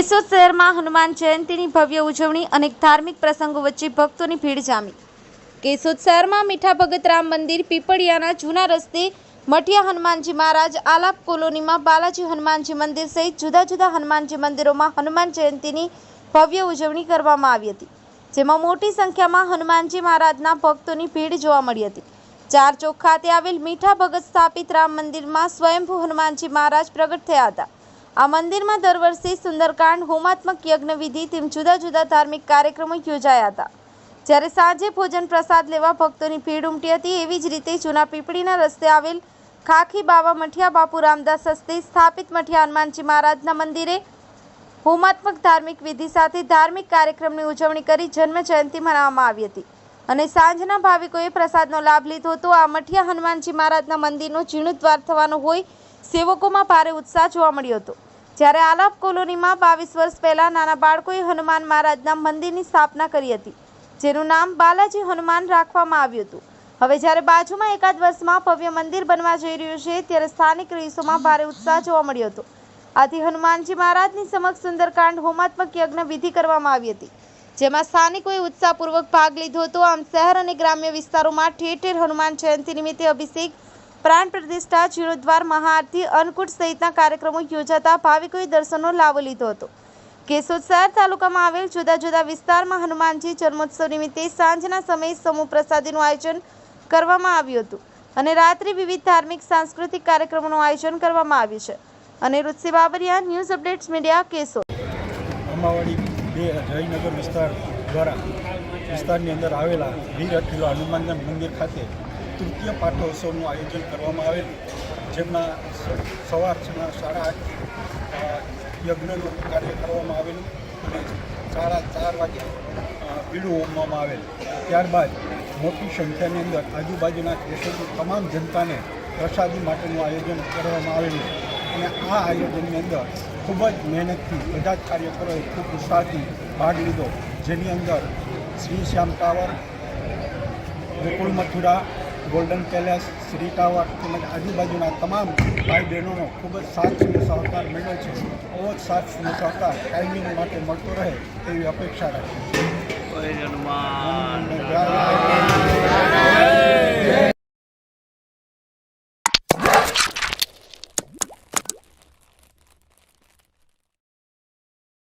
કેશોદ શહેરમાં હનુમાન જયંતીની ભવ્ય ઉજવણી અનેક ધાર્મિક પ્રસંગો વચ્ચે ભક્તોની ભીડ જામી. કેશોદ શહેરમાં મીઠા ભગત રામ મંદિર પીપળિયાના જૂના રસ્તે મઠિયા હનુમાનજી મહારાજ આલાપ કોલોનીમાં બાલાજી હનુમાનજી મંદિર સહિત જુદા જુદા હનુમાનજી મંદિરોમાં હનુમાન જયંતીની ભવ્ય ઉજવણી કરવામાં આવી હતી, જેમાં મોટી સંખ્યામાં હનુમાનજી મહારાજના ભક્તોની ભીડ જોવા મળી હતી. ચાર ચોક ખાતે આવેલ મીઠા ભગત સ્થાપિત રામ મંદિરમાં સ્વયંભૂ હનુમાનજી મહારાજ પ્રગટ થયા હતા. આ મંદિરમાં દર વર્ષે સુંદરકાંડ, હોમાત્મક યજ્ઞ વિધિ તેમ જુદા જુદા ધાર્મિક કાર્યક્રમો યોજાયા હતા. જ્યારે સાંજે ભોજન પ્રસાદ લેવા ભક્તોની ભીડ ઉમટી હતી, એવી જ રીતે જૂના પીપળીના રસ્તે આવેલ ખાખી બાવા મઠિયા બાપુ રામદાસ હસ્તે સ્થાપિત મઠિયા હનુમાનજી મહારાજના મંદિરે હોમાત્મક ધાર્મિક વિધિ સાથે ધાર્મિક કાર્યક્રમની ઉજવણી કરી જન્મ જયંતિ મનાવવામાં આવી હતી. અને સાંજના ભાવિકોએ પ્રસાદનો લાભ લીધો હતો આ મઠિયા હનુમાનજી મહારાજના મંદિરનો જીર્ણોદ્વાર થવાનો હોય સેવકોમાં ભારે ઉત્સાહ જોવા મળ્યો હતો. જ્યારે આલાપ કોલોનીમાં બાવીસ વર્ષ પહેલાં નાના બાળકોએ હનુમાન મહારાજના મંદિરની સ્થાપના કરી હતી, જેનું નામ બાલાજી હનુમાન રાખવામાં આવ્યું હતું. હવે જ્યારે બાજુમાં એકાદ વર્ષમાં ભવ્ય મંદિર બનવા જઈ રહ્યું છે, ત્યારે સ્થાનિક રહીશોમાં ભારે ઉત્સાહ જોવા મળ્યો હતો. આથી હનુમાનજી મહારાજની સમક્ષ સુંદરકાંડ હોમાત્મક યજ્ઞ વિધિ કરવામાં આવી હતી, જેમાં સ્થાનિકોએ ઉત્સાહપૂર્વક ભાગ લીધો હતો. આમ શહેર અને ગ્રામ્ય વિસ્તારોમાં ઠેર ઠેર હનુમાન જયંતિ નિમિત્તે અભિષેક પ્રાણ પ્રતિષ્ઠા જીર્ણોદ્વાર મહાઆરતી, અન્નકૂટ સહિતના કાર્યક્રમો યોજાતા ભાવિકોએ દર્શનનો લાભ લીધો હતો. કેશોદ શહેર તાલુકામાં આવેલ જુદા જુદા વિસ્તારમાં હનુમાનજી જન્મોત્સવ નિમિત્તે સાંજના સમયે સમૂહ પ્રસાદીનું આયોજન કરવામાં આવ્યું હતું અને રાત્રે વિવિધ ધાર્મિક, સાંસ્કૃતિક કાર્યક્રમોનું આયોજન કરવામાં આવ્યું છે. અને Ruchi Babariya, news updates media, Keshod. Jaynagar વિસ્તાર દ્વારા વિસ્તારની અંદર આવેલા વીર અઠીલા હનુમાનના મંદિર ખાતે તૃતીય પાઠોત્સવનું આયોજન કરવામાં આવેલ જેમાં સવારના સાડા આઠ યજ્ઞનું કાર્ય કરવામાં આવેલું અને સાડા ચાર વાગે પીડું પીળું હોમવામાં આવેલ. ત્યારબાદ મોટી સંખ્યાની અંદર આજુબાજુના દેશોની તમામ જનતાને પ્રસાદી માટેનું આયોજન કરવામાં આવેલું અને આ આયોજનની અંદર ખૂબ જ મહેનતથી બધા જ કાર્યકરોએ ખૂબ ઉત્સાહથી ભાગ લીધો. જેની અંદર Shri Shyam tower Vipul Mathura golden palace Shri tower તેમજ આજુબાજુના તમામ ભાઈ બહેનોનો ખૂબ જ સાથ અને સહકાર મળ્યો છે. બહુ જ સાથ અને સહકાર કાયમી માટે મળતો રહે તેવી અપેક્ષા રાખી હનુમાન જય